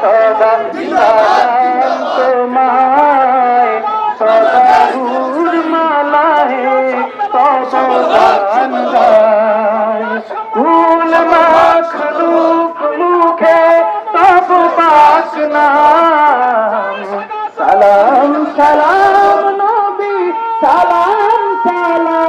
সদা সালাম তোমায় সদা হুর মালাহে সবদান গায় কুল মাখলুক মুখে তব পাক নাম সালাম। সালাম নবী সালাম সালাম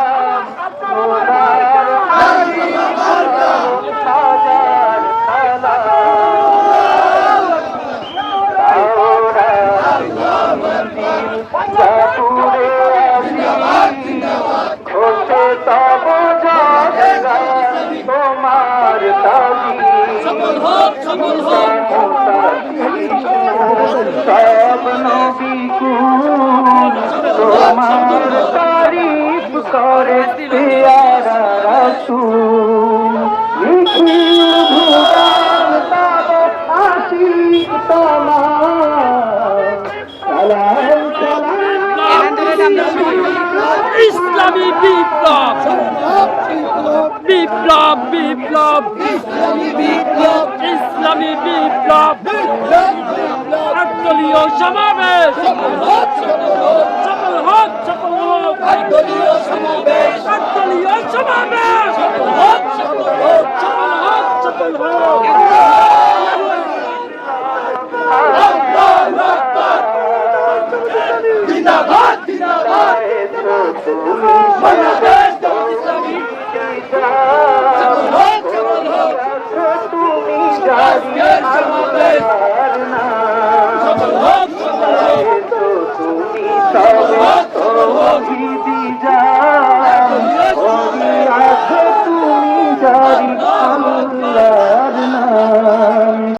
নবী কুল তোমার তারিফ করে পেয়ারা রাসূল। নিখিল ভুবন তব আশিক তোমার। সালাম সালাম ইসলামী বিপ্লব। বিপ্লব বিপ্লব। ইসলামী বিপ্লব। একদলীয় সমাবেশ। সফল হোক সফল হোক একদলীয় সমাবেশ। সফল হোক সফল হোক তুমি Oh, oh, oh, oh,